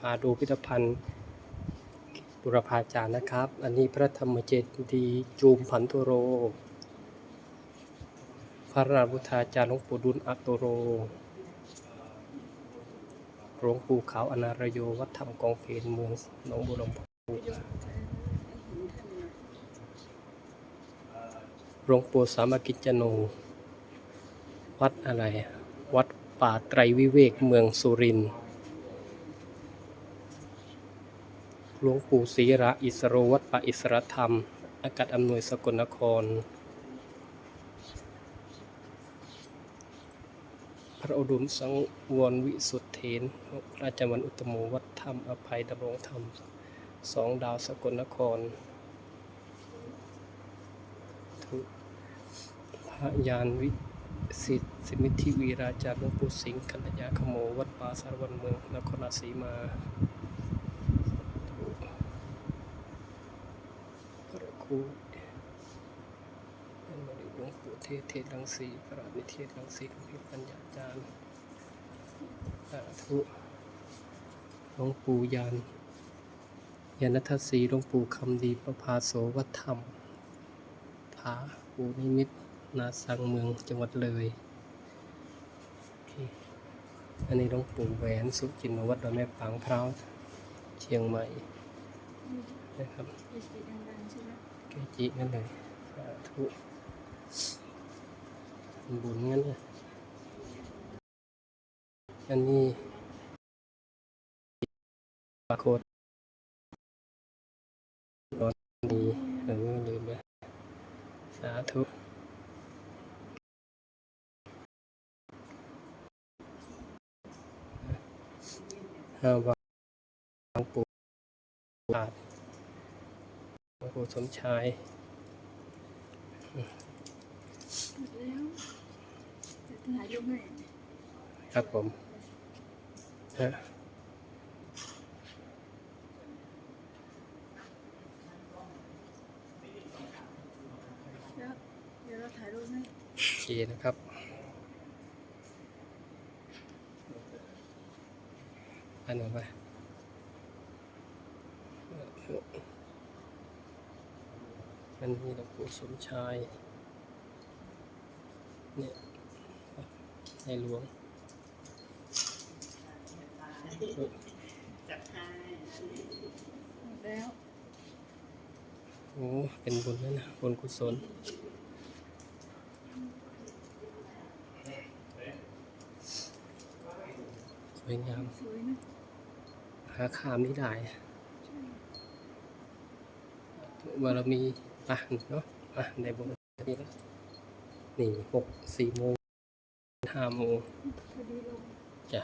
พาดูพิพิธภัณฑ์บุรพาจารย์นะครับ อันนี้พระธรรมเจดีย์จูมพันตุโร พระราบุทาจารย์หลวงปู่ดุลอัตโตโร หลวงปู่ขาวอนารโยวัดธรรมกองเพลเมืองหนองบัวลำพูหลวงปู่สามกิจจโน วัดอะไร วัดป่าไตรวิเวกเมืองสุรินทร์ หลวงปู่ศรีระอิสโรวัดป่าอิสรธรรม อากาศอำนวยสกลนคร พระอุดมสังวรวิสุทธเถนพระราชวันอุตโมวัดธรรม อภัยดำรงธรรมสองดาวสกลนครทุพระยานวิสิทธิสมิทธิวีราจารย์หลวงปู่สิงห์กัลยาขโมวัดป่าสารวันเมืองนครราชสีมาพระ ครูเป็นมริหลวงปู่เทศเทศรังสีพระนิเทศรังสีของพิปัญญาจารย์สาธุหลวงปู่ยานยานทัศสีหลวงปู่คำดีประภาโสวัธรรมผาปูนิมิตนาสังเมืองจังหวัดเลยอันนี้หลวงปู่แหวนสุจินวัดดอยแม่ปางพร้าวเชียงใหม่ นะครับเอสดีดังๆใช่ไหมเกจินั่นเลยสาธุบุญงั้นเลยอันนี้ปรากฏรถนี้เออลืมไปสาธุห้าวันหลวงปู่อาจ หลวงปู่สมชายหมดแล้วจะถ่ายรูปให้ครับผมฮะแล้วเดี๋ยวเราถ่ายรูปให้โอเคนะครับ อันนี้ไป อันนี้หลวงปู่สมชาย เนี่ยในหลวงหมดแล้วโอ้ เป็นบุญแล้วนะ บุญกุศลสวยงามสวยนะหาขามนี่ได้บารมี ป่ะเนาะอะได้บุญนี่แล้วนี่หกสี่โมงห้าโมงพอดีลงจ้ะ